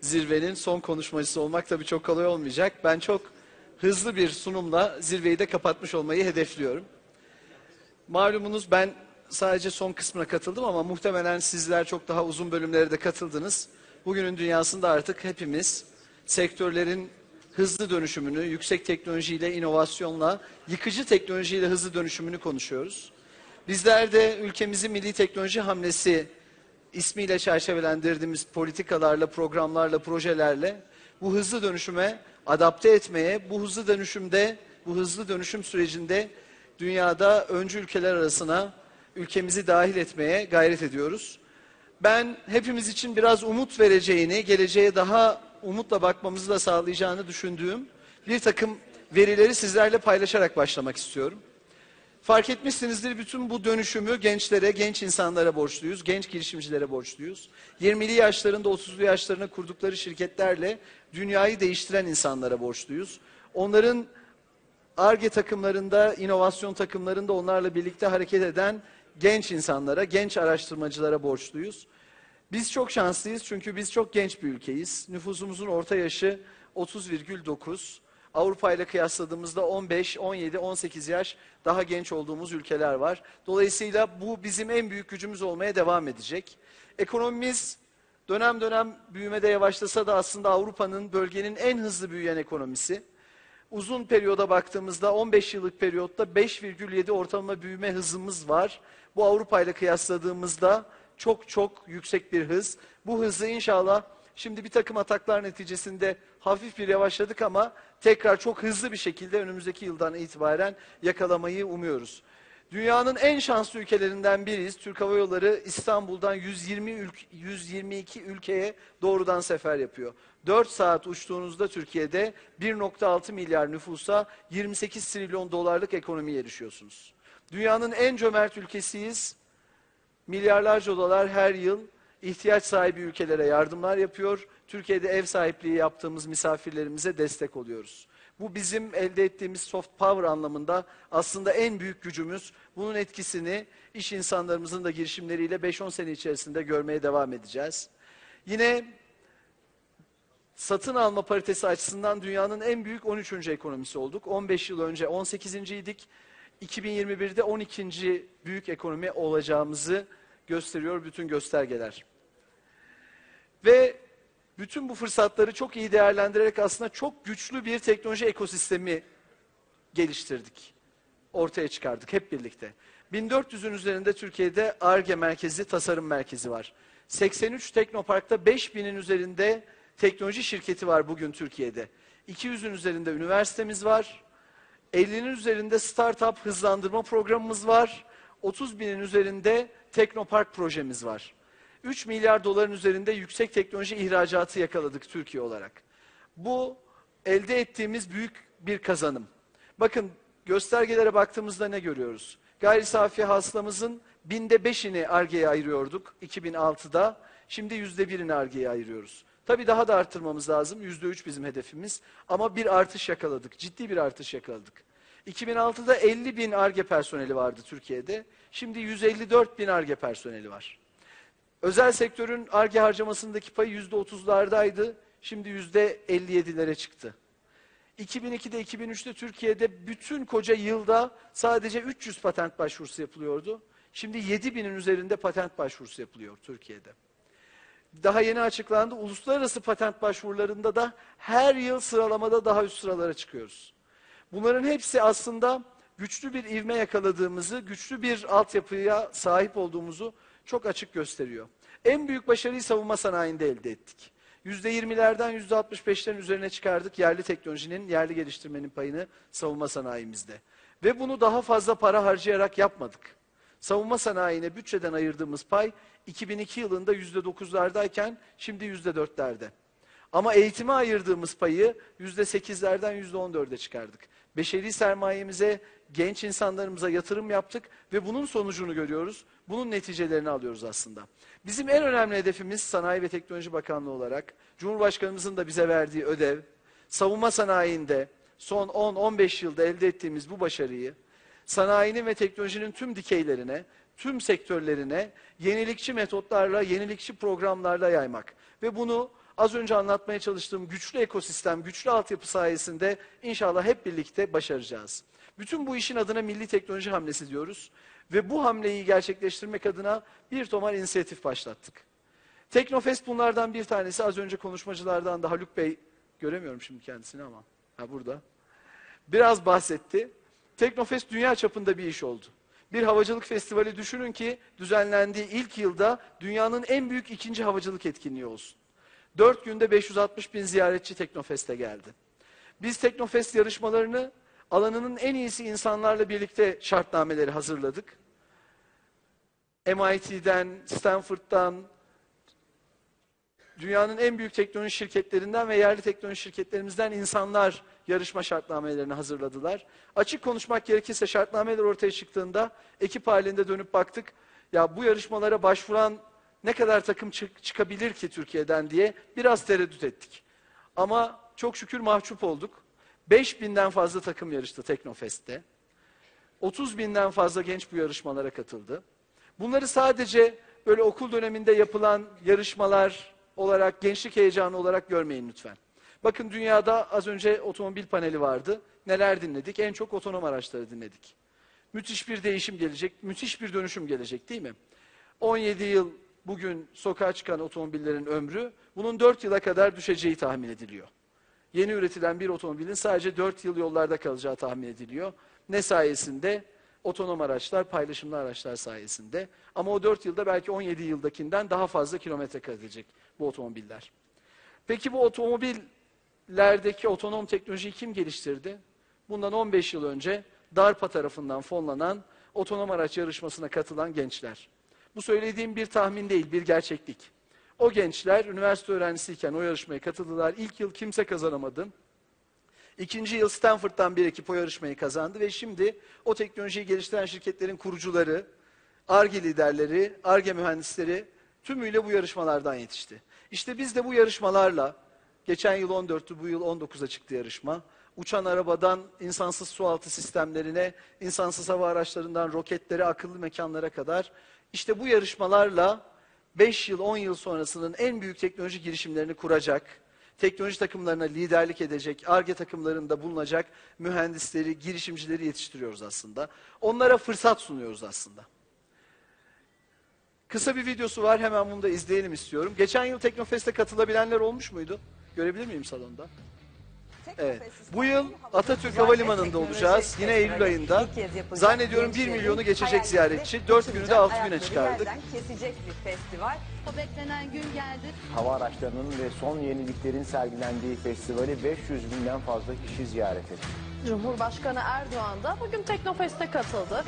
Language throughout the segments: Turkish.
zirvenin son konuşmacısı olmak tabii çok kolay olmayacak. Ben çok hızlı bir sunumla zirveyi de kapatmış olmayı hedefliyorum. Malumunuz ben sadece son kısmına katıldım ama muhtemelen sizler çok daha uzun bölümlere de katıldınız. Bugünün dünyasında artık hepimiz sektörlerin hızlı dönüşümünü, yüksek teknolojiyle, inovasyonla, yıkıcı teknolojiyle hızlı dönüşümünü konuşuyoruz. Bizler de ülkemizin milli teknoloji hamlesi ismiyle çerçevelendirdiğimiz politikalarla, programlarla, projelerle bu hızlı dönüşüme adapte etmeye, bu hızlı dönüşümde, bu hızlı dönüşüm sürecinde dünyada öncü ülkeler arasına ülkemizi dahil etmeye gayret ediyoruz. Ben hepimiz için biraz umut vereceğini, geleceğe daha umutla bakmamızı da sağlayacağını düşündüğüm bir takım verileri sizlerle paylaşarak başlamak istiyorum. Fark etmişsinizdir bütün bu dönüşümü gençlere, genç insanlara borçluyuz, genç girişimcilere borçluyuz. 20'li yaşlarında 30'lu yaşlarına kurdukları şirketlerle dünyayı değiştiren insanlara borçluyuz. Onların ARGE takımlarında, inovasyon takımlarında onlarla birlikte hareket eden genç insanlara, genç araştırmacılara borçluyuz. Biz çok şanslıyız çünkü biz çok genç bir ülkeyiz. Nüfusumuzun orta yaşı 30,9. Avrupa ile kıyasladığımızda 15, 17, 18 yaş daha genç olduğumuz ülkeler var. Dolayısıyla bu bizim en büyük gücümüz olmaya devam edecek. Ekonomimiz dönem dönem büyümede yavaşlasa da aslında Avrupa'nın bölgenin en hızlı büyüyen ekonomisi. Uzun periyoda baktığımızda 15 yıllık periyotta 5,7 ortalama büyüme hızımız var. Bu Avrupa ile kıyasladığımızda çok çok yüksek bir hız. Bu hızı inşallah şimdi bir takım ataklar neticesinde hafif bir yavaşladık ama tekrar çok hızlı bir şekilde önümüzdeki yıldan itibaren yakalamayı umuyoruz. Dünyanın en şanslı ülkelerinden biriyiz. Türk Hava Yolları İstanbul'dan 120 ülke, 122 ülkeye doğrudan sefer yapıyor. 4 saat uçtuğunuzda Türkiye'de 1.6 milyar nüfusa 28 trilyon dolarlık ekonomiye erişiyorsunuz. Dünyanın en cömert ülkesiyiz. Milyarlarca dolar her yıl ihtiyaç sahibi ülkelere yardımlar yapıyor. Türkiye'de ev sahipliği yaptığımız misafirlerimize destek oluyoruz. Bu bizim elde ettiğimiz soft power anlamında aslında en büyük gücümüz. Bunun etkisini iş insanlarımızın da girişimleriyle 5-10 sene içerisinde görmeye devam edeceğiz. Yine satın alma paritesi açısından dünyanın en büyük 13. ekonomisi olduk. 15 yıl önce 18. idik. 2021'de 12. büyük ekonomi olacağımızı gösteriyor bütün göstergeler. Ve bütün bu fırsatları çok iyi değerlendirerek aslında çok güçlü bir teknoloji ekosistemi geliştirdik. Ortaya çıkardık hep birlikte. 1400'ün üzerinde Türkiye'de ARGE merkezi, tasarım merkezi var. 83 Teknopark'ta 5000'in üzerinde teknoloji şirketi var bugün Türkiye'de. 200'ün üzerinde üniversitemiz var. 50'nin üzerinde startup hızlandırma programımız var. 30 binin üzerinde Teknopark projemiz var. 3 milyar doların üzerinde yüksek teknoloji ihracatı yakaladık Türkiye olarak. Bu elde ettiğimiz büyük bir kazanım. Bakın göstergelere baktığımızda ne görüyoruz? Gayri safi hasılamızın binde beşini ARGE'ye ayırıyorduk 2006'da. Şimdi yüzde birini ARGE'ye ayırıyoruz. Tabii daha da arttırmamız lazım. Yüzde üç bizim hedefimiz. Ama bir artış yakaladık. Ciddi bir artış yakaladık. 2006'da 50 bin ARGE personeli vardı Türkiye'de. Şimdi 154 bin ARGE personeli var. Özel sektörün ARGE harcamasındaki payı yüzde otuzlardaydı. Şimdi yüzde 57'lere çıktı. 2002'de 2003'te Türkiye'de bütün koca yılda sadece 300 patent başvurusu yapılıyordu. Şimdi 7 binin üzerinde patent başvurusu yapılıyor Türkiye'de. Daha yeni açıklandı. Uluslararası patent başvurularında da her yıl sıralamada daha üst sıralara çıkıyoruz. Bunların hepsi aslında güçlü bir ivme yakaladığımızı, güçlü bir altyapıya sahip olduğumuzu çok açık gösteriyor. En büyük başarıyı savunma sanayinde elde ettik. %20'lerden %65'lerin üzerine çıkardık yerli teknolojinin, yerli geliştirmenin payını savunma sanayimizde. Ve bunu daha fazla para harcayarak yapmadık. Savunma sanayine bütçeden ayırdığımız pay 2002 yılında %9'lardayken şimdi %4'lerde. Ama eğitime ayırdığımız payı %8'lerden %14'e çıkardık. Beşeri sermayemize, genç insanlarımıza yatırım yaptık ve bunun sonucunu görüyoruz. Bunun neticelerini alıyoruz aslında. Bizim en önemli hedefimiz Sanayi ve Teknoloji Bakanlığı olarak Cumhurbaşkanımızın da bize verdiği ödev, savunma sanayinde son 10-15 yılda elde ettiğimiz bu başarıyı sanayinin ve teknolojinin tüm dikeylerine, tüm sektörlerine yenilikçi metotlarla, yenilikçi programlarla yaymak. Ve bunu az önce anlatmaya çalıştığım güçlü ekosistem, güçlü altyapı sayesinde inşallah hep birlikte başaracağız. Bütün bu işin adına milli teknoloji hamlesi diyoruz ve bu hamleyi gerçekleştirmek adına bir tomar inisiyatif başlattık. Teknofest bunlardan bir tanesi. Az önce konuşmacılardan da Haluk Bey, göremiyorum şimdi kendisini ama, ha burada. Biraz bahsetti. Teknofest dünya çapında bir iş oldu. Bir havacılık festivali düşünün ki düzenlendiği ilk yılda dünyanın en büyük ikinci havacılık etkinliği olsun. Dört günde 560 bin ziyaretçi Teknofest'e geldi. Biz Teknofest yarışmalarını alanının en iyisi insanlarla birlikte şartnameleri hazırladık. MIT'den, Stanford'dan, dünyanın en büyük teknoloji şirketlerinden ve yerli teknoloji şirketlerimizden insanlar yarışma şartnamelerini hazırladılar. Açık konuşmak gerekirse şartnameler ortaya çıktığında ekip halinde dönüp baktık. Ya bu yarışmalara başvuran ne kadar takım çık- çıkabilir ki Türkiye'den diye biraz tereddüt ettik. Ama çok şükür mahcup olduk. 5000'den fazla takım yarıştı Teknofest'te. 30 binden fazla genç bu yarışmalara katıldı. Bunları sadece böyle okul döneminde yapılan yarışmalar olarak, gençlik heyecanı olarak görmeyin lütfen. Bakın dünyada az önce otomobil paneli vardı. Neler dinledik? En çok otonom araçları dinledik. Müthiş bir değişim gelecek, müthiş bir dönüşüm gelecek değil mi? 17 yıl bugün sokağa çıkan otomobillerin ömrü, bunun 4 yıla kadar düşeceği tahmin ediliyor. Yeni üretilen bir otomobilin sadece 4 yıl yollarda kalacağı tahmin ediliyor. Ne sayesinde? Otonom araçlar, paylaşımlı araçlar sayesinde. Ama o 4 yılda belki 17 yıldakinden daha fazla kilometre kat edecek bu otomobiller. Peki bu otomobillerdeki otonom teknolojiyi kim geliştirdi? Bundan 15 yıl önce DARPA tarafından fonlanan otonom araç yarışmasına katılan gençler. Bu söylediğim bir tahmin değil, bir gerçeklik. O gençler üniversite öğrencisiyken o yarışmaya katıldılar. İlk yıl kimse kazanamadı. İkinci yıl Stanford'dan bir ekip o yarışmayı kazandı ve şimdi o teknolojiyi geliştiren şirketlerin kurucuları, ARGE liderleri, ARGE mühendisleri tümüyle bu yarışmalardan yetişti. İşte biz de bu yarışmalarla, geçen yıl 14'tü, bu yıl 19'a çıktı yarışma. Uçan arabadan insansız sualtı sistemlerine, insansız hava araçlarından roketlere, akıllı mekanlara kadar işte bu yarışmalarla 5 yıl, 10 yıl sonrasının en büyük teknoloji girişimlerini kuracak, teknoloji takımlarına liderlik edecek, ARGE takımlarında bulunacak mühendisleri, girişimcileri yetiştiriyoruz aslında. Onlara fırsat sunuyoruz aslında. Kısa bir videosu var, hemen bunu da izleyelim istiyorum. Geçen yıl Teknofest'e katılabilenler olmuş muydu? Görebilir miyim salonda? Evet. Bu yıl Atatürk Havalimanı'nda olacağız. Yine Eylül ayında. Zannediyorum 1 milyonu geçecek ziyaretçi. 4 günü de 6 güne çıkardık. Kesecek bir festival. O beklenen gün geldi. Hava araçlarının ve son yeniliklerin sergilendiği festivali 500 binden fazla kişi ziyaret etti. Cumhurbaşkanı Erdoğan da bugün Teknofest'e katıldı.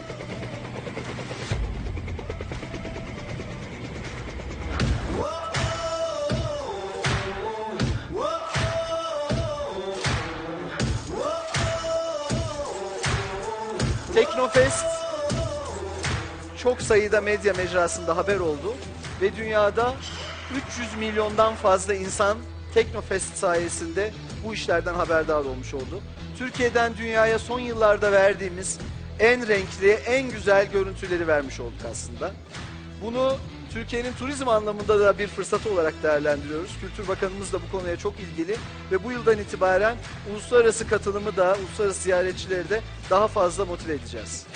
Teknofest çok sayıda medya mecrasında haber oldu ve dünyada 300 milyondan fazla insan Teknofest sayesinde bu işlerden haberdar olmuş oldu. Türkiye'den dünyaya son yıllarda verdiğimiz en renkli, en güzel görüntüleri vermiş olduk aslında. Bunu Türkiye'nin turizm anlamında da bir fırsat olarak değerlendiriyoruz. Kültür Bakanımız da bu konuya çok ilgili ve bu yıldan itibaren uluslararası katılımı da, uluslararası ziyaretçileri de daha fazla motive edeceğiz.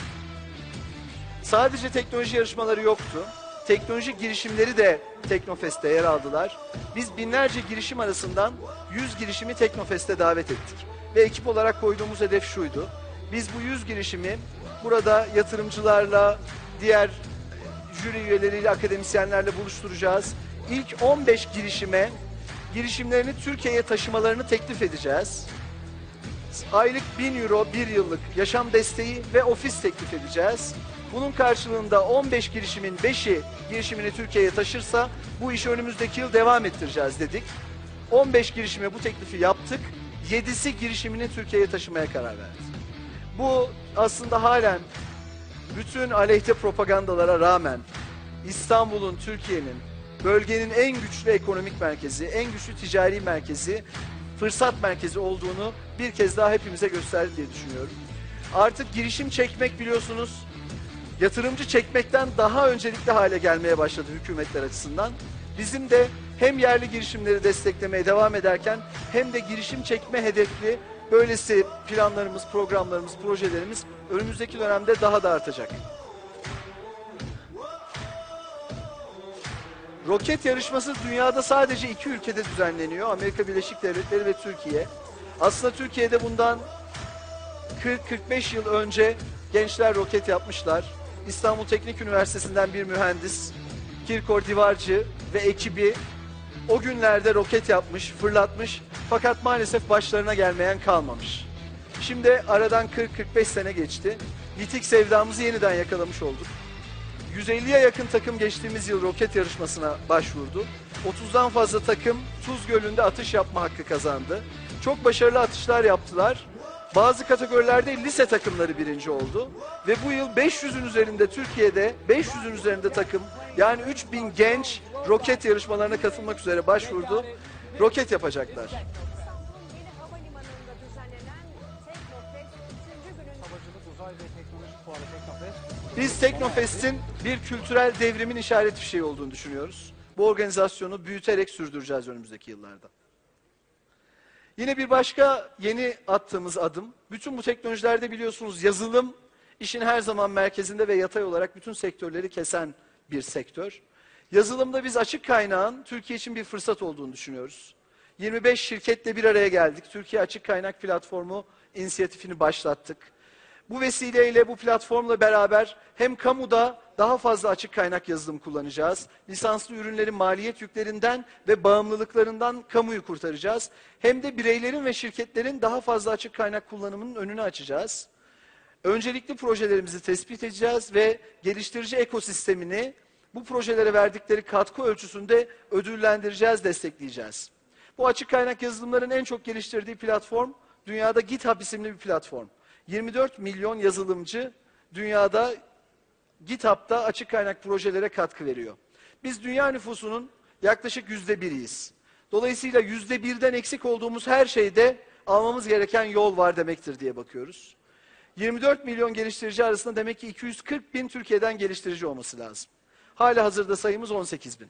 Sadece teknoloji yarışmaları yoktu. Teknoloji girişimleri de Teknofest'te yer aldılar. Biz binlerce girişim arasından 100 girişimi Teknofest'e davet ettik. Ve ekip olarak koyduğumuz hedef şuydu. Biz bu 100 girişimi burada yatırımcılarla, diğer jüri üyeleriyle, akademisyenlerle buluşturacağız. İlk 15 girişime girişimlerini Türkiye'ye taşımalarını teklif edeceğiz. Aylık 1000 euro bir yıllık yaşam desteği ve ofis teklif edeceğiz. Bunun karşılığında 15 girişimin 5'i girişimini Türkiye'ye taşırsa bu işi önümüzdeki yıl devam ettireceğiz dedik. 15 girişime bu teklifi yaptık. 7'si girişimini Türkiye'ye taşımaya karar verdi. Bu aslında halen bütün aleyhte propagandalara rağmen İstanbul'un, Türkiye'nin, bölgenin en güçlü ekonomik merkezi, en güçlü ticari merkezi, fırsat merkezi olduğunu bir kez daha hepimize gösterdi diye düşünüyorum. Artık girişim çekmek biliyorsunuz, yatırımcı çekmekten daha öncelikli hale gelmeye başladı hükümetler açısından. Bizim de hem yerli girişimleri desteklemeye devam ederken hem de girişim çekme hedefli böylesi planlarımız, programlarımız, projelerimiz önümüzdeki dönemde daha da artacak. Roket yarışması dünyada sadece iki ülkede düzenleniyor. Amerika Birleşik Devletleri ve Türkiye. Aslında Türkiye'de bundan 40-45 yıl önce gençler roket yapmışlar. İstanbul Teknik Üniversitesi'nden bir mühendis, Kirkor Divarcı ve ekibi o günlerde roket yapmış, fırlatmış fakat maalesef başlarına gelmeyen kalmamış. Şimdi aradan 40-45 sene geçti. Yitik sevdamızı yeniden yakalamış olduk. 150'ye yakın takım geçtiğimiz yıl roket yarışmasına başvurdu. 30'dan fazla takım Tuz Gölü'nde atış yapma hakkı kazandı. Çok başarılı atışlar yaptılar. Bazı kategorilerde lise takımları birinci oldu. Ve bu yıl 500'ün üzerinde Türkiye'de 500'ün üzerinde takım yani 3000 genç roket yarışmalarına katılmak üzere başvurdu. Roket yapacaklar. Biz Teknofest'in bir kültürel devrimin işaret fişeği olduğunu düşünüyoruz. Bu organizasyonu büyüterek sürdüreceğiz önümüzdeki yıllarda. Yine bir başka yeni attığımız adım, bütün bu teknolojilerde biliyorsunuz yazılım işin her zaman merkezinde ve yatay olarak bütün sektörleri kesen bir sektör. Yazılımda biz açık kaynağın Türkiye için bir fırsat olduğunu düşünüyoruz. 25 şirketle bir araya geldik. Türkiye Açık Kaynak Platformu inisiyatifini başlattık. Bu vesileyle bu platformla beraber hem kamuda daha fazla açık kaynak yazılım kullanacağız. Lisanslı ürünlerin maliyet yüklerinden ve bağımlılıklarından kamuyu kurtaracağız. Hem de bireylerin ve şirketlerin daha fazla açık kaynak kullanımının önünü açacağız. Öncelikli projelerimizi tespit edeceğiz ve geliştirici ekosistemini bu projelere verdikleri katkı ölçüsünde ödüllendireceğiz, destekleyeceğiz. Bu açık kaynak yazılımların en çok geliştirdiği platform dünyada GitHub isimli bir platform. 24 milyon yazılımcı dünyada GitHub'da açık kaynak projelere katkı veriyor. Biz dünya nüfusunun yaklaşık yüzde biriyiz. Dolayısıyla yüzde birden eksik olduğumuz her şeyde almamız gereken yol var demektir diye bakıyoruz. 24 milyon geliştirici arasında demek ki 240 bin Türkiye'den geliştirici olması lazım. Hala hazırda sayımız 18 bin.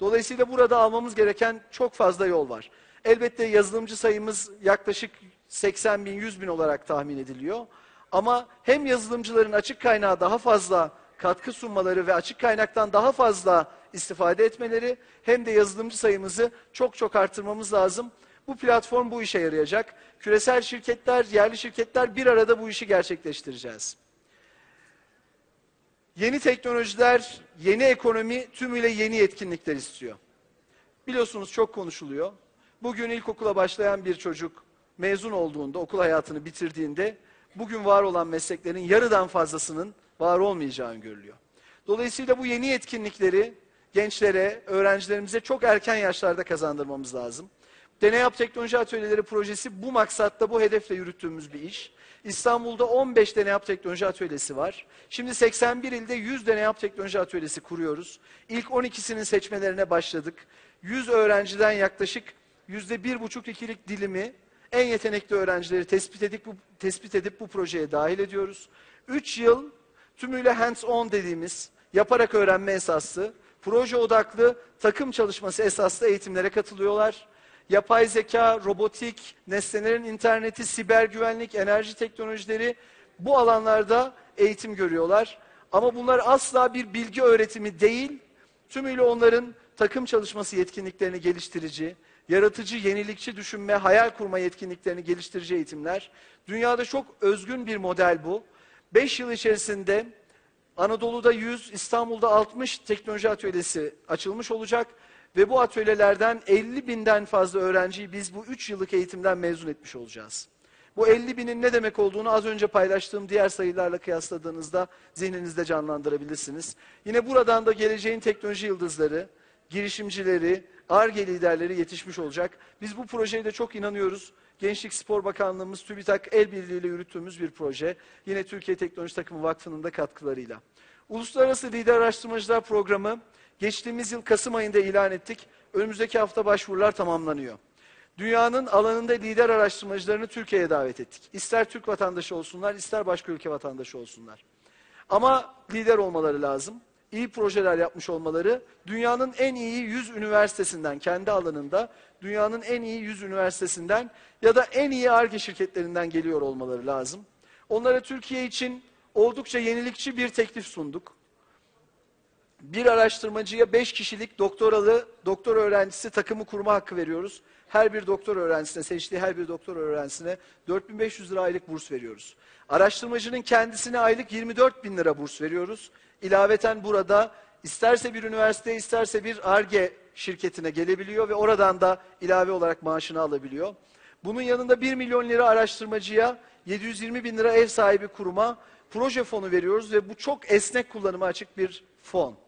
Dolayısıyla burada almamız gereken çok fazla yol var. Elbette yazılımcı sayımız yaklaşık 80 bin, 100 bin olarak tahmin ediliyor. Ama hem yazılımcıların açık kaynağa daha fazla katkı sunmaları ve açık kaynaktan daha fazla istifade etmeleri hem de yazılımcı sayımızı çok çok arttırmamız lazım. Bu platform bu işe yarayacak. Küresel şirketler, yerli şirketler bir arada bu işi gerçekleştireceğiz. Yeni teknolojiler, yeni ekonomi tümüyle yeni yetkinlikler istiyor. Biliyorsunuz çok konuşuluyor. Bugün ilkokula başlayan bir çocuk mezun olduğunda, okul hayatını bitirdiğinde bugün var olan mesleklerin yarıdan fazlasının var olmayacağı öngörülüyor. Dolayısıyla bu yeni yetkinlikleri gençlere, öğrencilerimize çok erken yaşlarda kazandırmamız lazım. Deney Yap Teknoloji Atölyeleri projesi bu maksatla, bu hedefle yürüttüğümüz bir iş. İstanbul'da 15 Deney Yap Teknoloji Atölyesi var. Şimdi 81 ilde 100 Deney Yap Teknoloji Atölyesi kuruyoruz. İlk 12'sinin seçmelerine başladık. 100 öğrenciden yaklaşık %1,5-2'lik dilimi en yetenekli öğrencileri tespit edip bu, tespit edip bu projeye dahil ediyoruz. 3 yıl tümüyle hands-on dediğimiz yaparak öğrenme esaslı, proje odaklı takım çalışması esaslı eğitimlere katılıyorlar. Yapay zeka, robotik, nesnelerin interneti, siber güvenlik, enerji teknolojileri bu alanlarda eğitim görüyorlar. Ama bunlar asla bir bilgi öğretimi değil, tümüyle onların takım çalışması yetkinliklerini geliştirici, yaratıcı, yenilikçi düşünme, hayal kurma yetkinliklerini geliştirici eğitimler. Dünyada çok özgün bir model bu. 5 yıl içerisinde Anadolu'da 100, İstanbul'da 60 teknoloji atölyesi açılmış olacak. Ve bu atölyelerden 50 binden fazla öğrenciyi biz bu 3 yıllık eğitimden mezun etmiş olacağız. Bu 50 binin ne demek olduğunu az önce paylaştığım diğer sayılarla kıyasladığınızda zihninizde canlandırabilirsiniz. Yine buradan da geleceğin teknoloji yıldızları, girişimcileri, ARGE liderleri yetişmiş olacak. Biz bu projeye de çok inanıyoruz. Gençlik Spor Bakanlığımız TÜBİTAK el birliğiyle yürüttüğümüz bir proje. Yine Türkiye Teknoloji Takımı Vakfı'nın da katkılarıyla. Uluslararası Lider Araştırmacılar Programı geçtiğimiz yıl Kasım ayında ilan ettik. Önümüzdeki hafta başvurular tamamlanıyor. Dünyanın alanında lider araştırmacılarını Türkiye'ye davet ettik. İster Türk vatandaşı olsunlar, ister başka ülke vatandaşı olsunlar. Ama lider olmaları lazım. İyi projeler yapmış olmaları, dünyanın en iyi 100 üniversitesinden, kendi alanında, dünyanın en iyi 100 üniversitesinden ya da en iyi ARGE şirketlerinden geliyor olmaları lazım. Onlara Türkiye için oldukça yenilikçi bir teklif sunduk. Bir araştırmacıya 5 kişilik doktoralı doktor öğrencisi takımı kurma hakkı veriyoruz. Her bir doktor öğrencisine, seçtiği her bir doktor öğrencisine 4500 lira aylık burs veriyoruz. Araştırmacının kendisine aylık 24 bin lira burs veriyoruz. İlaveten burada isterse bir üniversiteye isterse bir ARGE şirketine gelebiliyor ve oradan da ilave olarak maaşını alabiliyor. Bunun yanında 1 milyon lira araştırmacıya 720 bin lira ev sahibi kuruma proje fonu veriyoruz ve bu çok esnek kullanıma açık bir fon.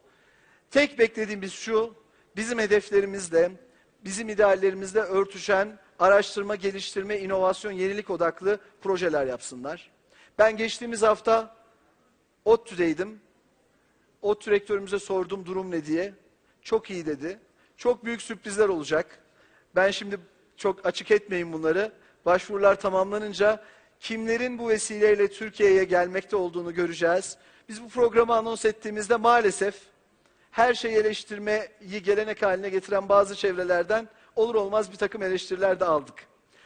Tek beklediğimiz şu, bizim hedeflerimizle, bizim ideallerimizle örtüşen araştırma, geliştirme, inovasyon, yenilik odaklı projeler yapsınlar. Ben geçtiğimiz hafta ODTÜ'deydim. ODTÜ rektörümüze sordum durum ne diye. Çok iyi dedi. Çok büyük sürprizler olacak. Ben şimdi çok açık etmeyin bunları. Başvurular tamamlanınca kimlerin bu vesileyle Türkiye'ye gelmekte olduğunu göreceğiz. Biz bu programı anons ettiğimizde maalesef her şeyi eleştirmeyi gelenek haline getiren bazı çevrelerden olur olmaz bir takım eleştiriler de aldık.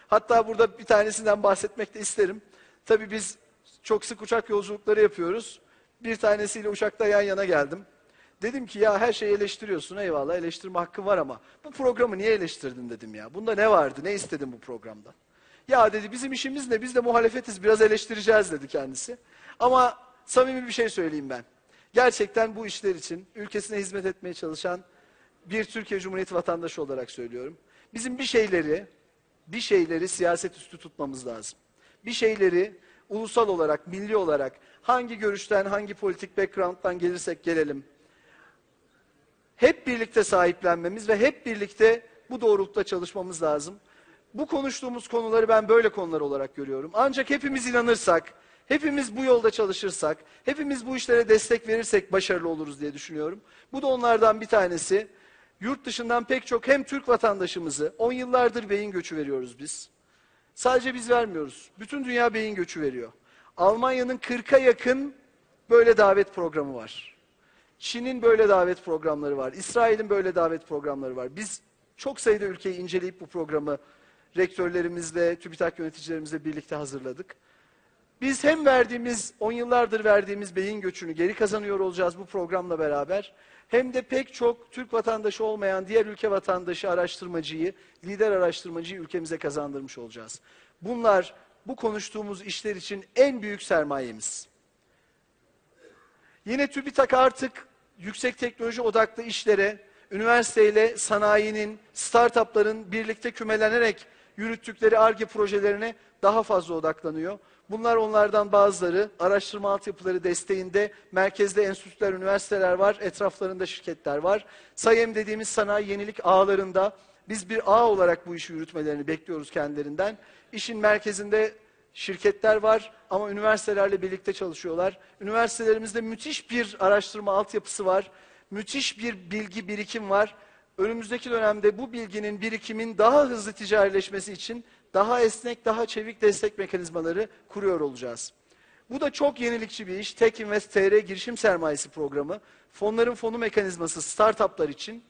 Hatta burada bir tanesinden bahsetmek de isterim. Tabii biz çok sık uçak yolculukları yapıyoruz. Bir tanesiyle uçakta yan yana geldim. Dedim ki ya her şeyi eleştiriyorsun eyvallah eleştirme hakkı var ama bu programı niye eleştirdin dedim ya. Bunda ne vardı ne istedin bu programdan? Ya dedi bizim işimiz ne biz de muhalefetiz biraz eleştireceğiz dedi kendisi. Ama samimi bir şey söyleyeyim ben. Gerçekten bu işler için ülkesine hizmet etmeye çalışan bir Türkiye Cumhuriyeti vatandaşı olarak söylüyorum. Bizim bir şeyleri, bir şeyleri siyaset üstü tutmamız lazım. Bir şeyleri ulusal olarak, milli olarak hangi görüşten, hangi politik background'dan gelirsek gelelim. Hep birlikte sahiplenmemiz ve hep birlikte bu doğrultuda çalışmamız lazım. Bu konuştuğumuz konuları ben böyle konular olarak görüyorum. Ancak hepimiz inanırsak, hepimiz bu yolda çalışırsak, hepimiz bu işlere destek verirsek başarılı oluruz diye düşünüyorum. Bu da onlardan bir tanesi. Yurt dışından pek çok hem Türk vatandaşımızı, 10 yıllardır beyin göçü veriyoruz biz. Sadece biz vermiyoruz. Bütün dünya beyin göçü veriyor. Almanya'nın 40'a yakın böyle davet programı var. Çin'in böyle davet programları var. İsrail'in böyle davet programları var. Biz çok sayıda ülkeyi inceleyip bu programı rektörlerimizle, TÜBİTAK yöneticilerimizle birlikte hazırladık. Biz hem verdiğimiz, 10 yıllardır verdiğimiz beyin göçünü geri kazanıyor olacağız bu programla beraber. Hem de pek çok Türk vatandaşı olmayan diğer ülke vatandaşı araştırmacıyı, lider araştırmacıyı ülkemize kazandırmış olacağız. Bunlar bu konuştuğumuz işler için en büyük sermayemiz. Yine TÜBİTAK artık yüksek teknoloji odaklı işlere, üniversiteyle sanayinin, startupların birlikte kümelenerek yürüttükleri ARGE projelerine daha fazla odaklanıyor. Bunlar onlardan bazıları. Araştırma altyapıları desteğinde merkezde enstitüler, üniversiteler var, etraflarında şirketler var. SAYEM dediğimiz sanayi yenilik ağlarında biz bir ağ olarak bu işi yürütmelerini bekliyoruz kendilerinden. İşin merkezinde şirketler var ama üniversitelerle birlikte çalışıyorlar. Üniversitelerimizde müthiş bir araştırma altyapısı var. Müthiş bir bilgi birikim var. Önümüzdeki dönemde bu bilginin birikimin daha hızlı ticarileşmesi için daha esnek, daha çevik destek mekanizmaları kuruyor olacağız. Bu da çok yenilikçi bir iş. Tech Invest TR girişim sermayesi programı. Fonların fonu mekanizması startuplar için.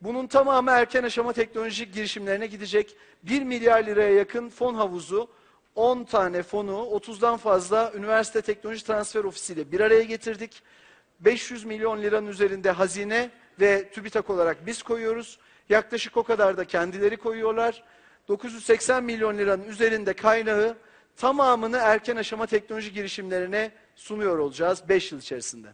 Bunun tamamı erken aşama teknolojik girişimlerine gidecek. 1 milyar liraya yakın fon havuzu, 10 tane fonu, 30'dan fazla üniversite teknoloji transfer ofisiyle bir araya getirdik. 500 milyon liranın üzerinde hazine ve TÜBİTAK olarak biz koyuyoruz. Yaklaşık o kadar da kendileri koyuyorlar. 980 milyon liranın üzerinde kaynağı tamamını erken aşama teknoloji girişimlerine sunuyor olacağız 5 yıl içerisinde.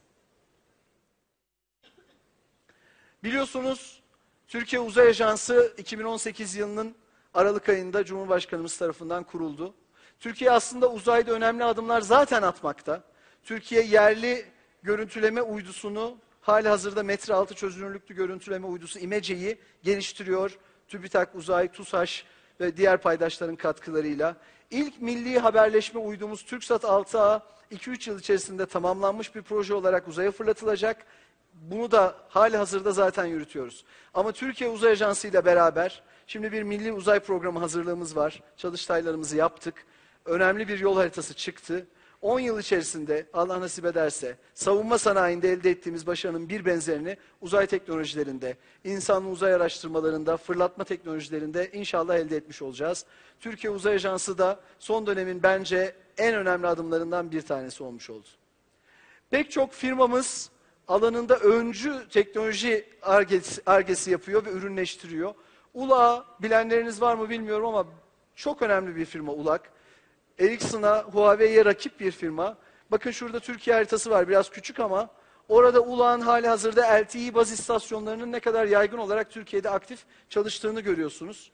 Biliyorsunuz Türkiye Uzay Ajansı 2018 yılının Aralık ayında Cumhurbaşkanımız tarafından kuruldu. Türkiye aslında uzayda önemli adımlar zaten atmakta. Türkiye yerli görüntüleme uydusunu hali hazırda metre altı çözünürlüklü görüntüleme uydusu İmece'yi geliştiriyor. TÜBİTAK, Uzay, TUSAŞ ve diğer paydaşların katkılarıyla. İlk milli haberleşme uydumuz TürkSat 6A 2-3 yıl içerisinde tamamlanmış bir proje olarak uzaya fırlatılacak. Bunu da hali hazırda zaten yürütüyoruz. Ama Türkiye Uzay Ajansı ile beraber şimdi bir milli uzay programı hazırlığımız var. Çalıştaylarımızı yaptık. Önemli bir yol haritası çıktı. 10 yıl içerisinde Allah nasip ederse savunma sanayinde elde ettiğimiz başarının bir benzerini uzay teknolojilerinde, insanlı uzay araştırmalarında, fırlatma teknolojilerinde inşallah elde etmiş olacağız. Türkiye Uzay Ajansı da son dönemin bence en önemli adımlarından bir tanesi olmuş oldu. Pek çok firmamız alanında öncü teknoloji argesi, argesi yapıyor ve ürünleştiriyor. ULA bilenleriniz var mı bilmiyorum ama çok önemli bir firma ULAK. Ericsson'a, Huawei'ye rakip bir firma. Bakın şurada Türkiye haritası var biraz küçük ama orada ULAK'ın hali hazırda LTE baz istasyonlarının ne kadar yaygın olarak Türkiye'de aktif çalıştığını görüyorsunuz.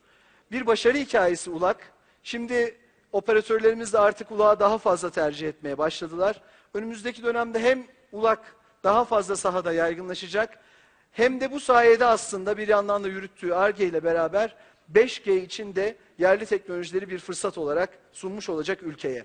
Bir başarı hikayesi ULAK. Şimdi operatörlerimiz de artık ULAK'ı daha fazla tercih etmeye başladılar. Önümüzdeki dönemde hem ULAK daha fazla sahada yaygınlaşacak hem de bu sayede aslında bir yandan da yürüttüğü ARGE ile beraber 5G için de yerli teknolojileri bir fırsat olarak sunmuş olacak ülkeye.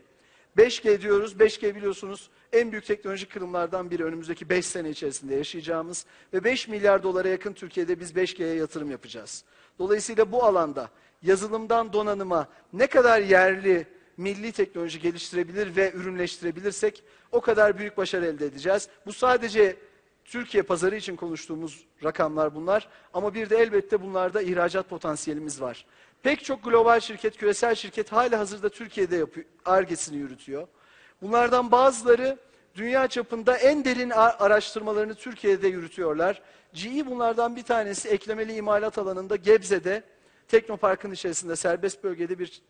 5G diyoruz. 5G biliyorsunuz en büyük teknolojik kırımlardan biri önümüzdeki 5 sene içerisinde yaşayacağımız ve 5 milyar dolara yakın Türkiye'de biz 5G'ye yatırım yapacağız. Dolayısıyla bu alanda yazılımdan donanıma ne kadar yerli milli teknoloji geliştirebilir ve ürünleştirebilirsek o kadar büyük başarı elde edeceğiz. Bu sadece Türkiye pazarı için konuştuğumuz rakamlar bunlar ama bir de elbette bunlarda ihracat potansiyelimiz var. Pek çok global şirket, küresel şirket hala hazırda Türkiye'de argesini yürütüyor. Bunlardan bazıları dünya çapında en derin araştırmalarını Türkiye'de yürütüyorlar. GE bunlardan bir tanesi eklemeli imalat alanında Gebze'de Teknopark'ın içerisinde serbest bölgede bir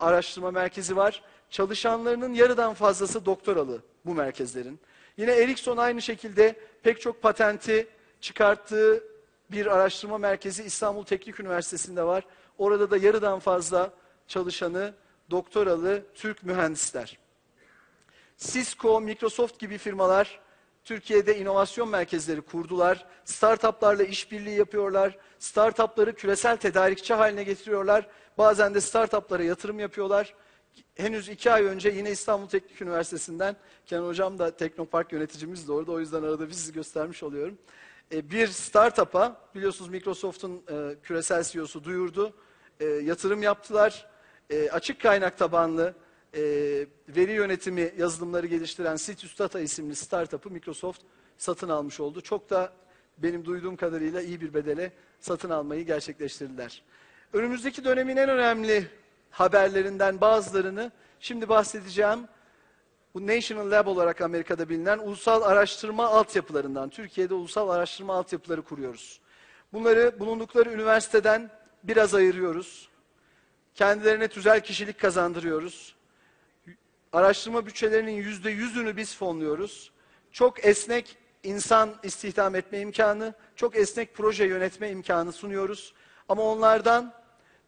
araştırma merkezi var. Çalışanlarının yarıdan fazlası doktoralı bu merkezlerin. Yine Ericsson aynı şekilde pek çok patenti çıkarttığı bir araştırma merkezi İstanbul Teknik Üniversitesi'nde var. Orada da yarıdan fazla çalışanı doktoralı Türk mühendisler. Cisco, Microsoft gibi firmalar Türkiye'de inovasyon merkezleri kurdular. Startuplarla işbirliği yapıyorlar. Startupları küresel tedarikçi haline getiriyorlar. Bazen de startuplara yatırım yapıyorlar. Henüz iki ay önce yine İstanbul Teknik Üniversitesi'nden, Kenan Hocam da Teknopark yöneticimiz de orada, o yüzden arada bir sizi göstermiş oluyorum. E, bir startup'a, biliyorsunuz Microsoft'un e, küresel CEO'su duyurdu, e, yatırım yaptılar. Açık kaynak tabanlı, veri yönetimi yazılımları geliştiren Citrus Data isimli startup'ı Microsoft satın almış oldu. Çok da benim duyduğum kadarıyla iyi bir bedele satın almayı gerçekleştirdiler. Önümüzdeki dönemin en önemli haberlerinden bazılarını şimdi bahsedeceğim. Bu National Lab olarak Amerika'da bilinen ulusal araştırma altyapılarından. Türkiye'de ulusal araştırma altyapıları kuruyoruz. Bunları bulundukları üniversiteden biraz ayırıyoruz. Kendilerine tüzel kişilik kazandırıyoruz. Araştırma bütçelerinin yüzde yüzünü biz fonluyoruz. Çok esnek insan istihdam etme imkanı, çok esnek proje yönetme imkanı sunuyoruz. Ama onlardan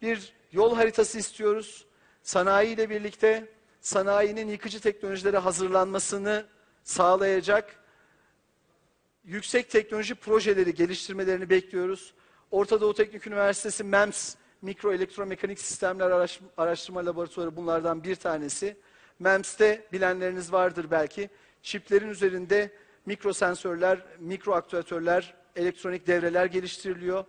bir yol haritası istiyoruz. Sanayi ile birlikte sanayinin yıkıcı teknolojilere hazırlanmasını sağlayacak yüksek teknoloji projeleri geliştirmelerini bekliyoruz. Orta Doğu Teknik Üniversitesi MEMS, Mikro Sistemler Araş- Araştırma Laboratuvarı bunlardan bir tanesi. MEMS'te bilenleriniz vardır belki. Çiplerin üzerinde mikro sensörler, mikro aktüatörler, elektronik devreler geliştiriliyor.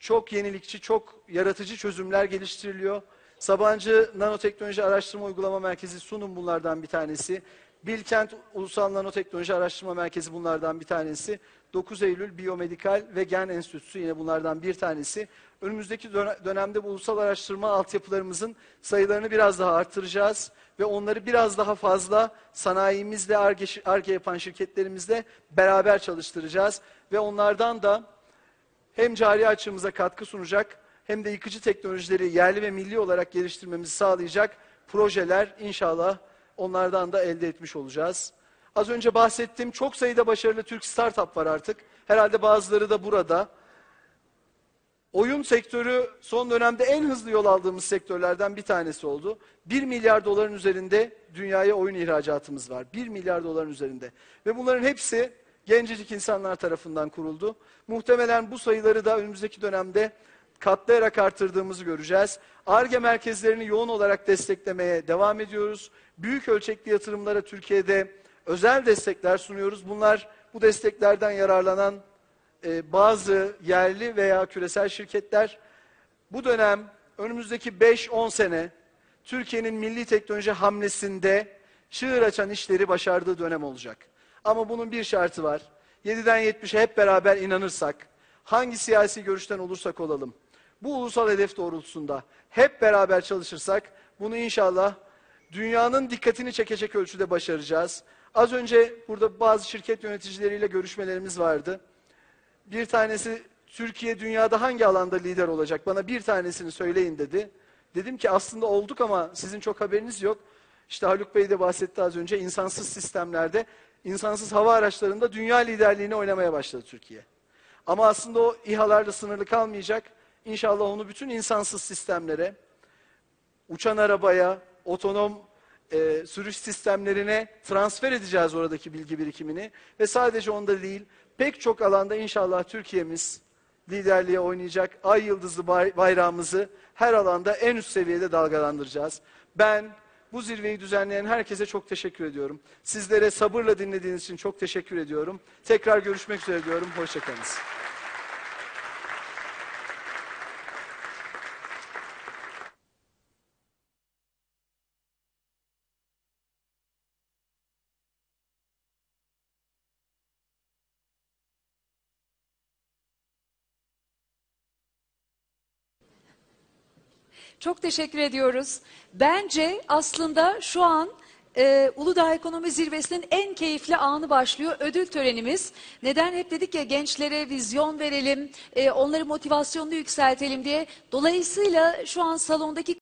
Çok yenilikçi, çok yaratıcı çözümler geliştiriliyor. Sabancı Nanoteknoloji Araştırma Uygulama Merkezi Sunum bunlardan bir tanesi. Bilkent Ulusal Nanoteknoloji Araştırma Merkezi bunlardan bir tanesi. 9 Eylül Biyomedikal ve Gen Enstitüsü yine bunlardan bir tanesi. Önümüzdeki döne- dönemde bu ulusal araştırma altyapılarımızın sayılarını biraz daha artıracağız ve onları biraz daha fazla sanayimizle, ARGE yapan şirketlerimizle beraber çalıştıracağız ve onlardan da hem cari açığımıza katkı sunacak hem de yıkıcı teknolojileri yerli ve milli olarak geliştirmemizi sağlayacak projeler inşallah onlardan da elde etmiş olacağız. Az önce bahsettiğim çok sayıda başarılı Türk startup var artık. Herhalde bazıları da burada. Oyun sektörü son dönemde en hızlı yol aldığımız sektörlerden bir tanesi oldu. 1 milyar doların üzerinde dünyaya oyun ihracatımız var. 1 milyar doların üzerinde. Ve bunların hepsi gencecik insanlar tarafından kuruldu. Muhtemelen bu sayıları da önümüzdeki dönemde katlayarak artırdığımızı göreceğiz. ARGE merkezlerini yoğun olarak desteklemeye devam ediyoruz. Büyük ölçekli yatırımlara Türkiye'de özel destekler sunuyoruz. Bunlar bu desteklerden yararlanan e, bazı yerli veya küresel şirketler bu dönem önümüzdeki 5-10 sene Türkiye'nin milli teknoloji hamlesinde çığır açan işleri başardığı dönem olacak. Ama bunun bir şartı var. 7'den 70'e hep beraber inanırsak, hangi siyasi görüşten olursak olalım, bu ulusal hedef doğrultusunda hep beraber çalışırsak, bunu inşallah dünyanın dikkatini çekecek ölçüde başaracağız. Az önce burada bazı şirket yöneticileriyle görüşmelerimiz vardı. Bir tanesi Türkiye dünyada hangi alanda lider olacak? Bana bir tanesini söyleyin dedi. Dedim ki aslında olduk ama sizin çok haberiniz yok. İşte Haluk Bey de bahsetti az önce insansız sistemlerde, insansız hava araçlarında dünya liderliğini oynamaya başladı Türkiye. Ama aslında o İHA'larla sınırlı kalmayacak. İnşallah onu bütün insansız sistemlere, uçan arabaya, otonom e, sürüş sistemlerine transfer edeceğiz oradaki bilgi birikimini. Ve sadece onda değil, pek çok alanda inşallah Türkiye'miz liderliğe oynayacak. Ay yıldızlı bay- bayrağımızı her alanda en üst seviyede dalgalandıracağız. Ben bu zirveyi düzenleyen herkese çok teşekkür ediyorum. Sizlere sabırla dinlediğiniz için çok teşekkür ediyorum. Tekrar görüşmek üzere diyorum. Hoşçakalınız. Çok teşekkür ediyoruz. Bence aslında şu an e, Uludağ Ekonomi Zirvesi'nin en keyifli anı başlıyor. Ödül törenimiz. Neden hep dedik ya gençlere vizyon verelim, e, onların motivasyonunu yükseltelim diye. Dolayısıyla şu an salondaki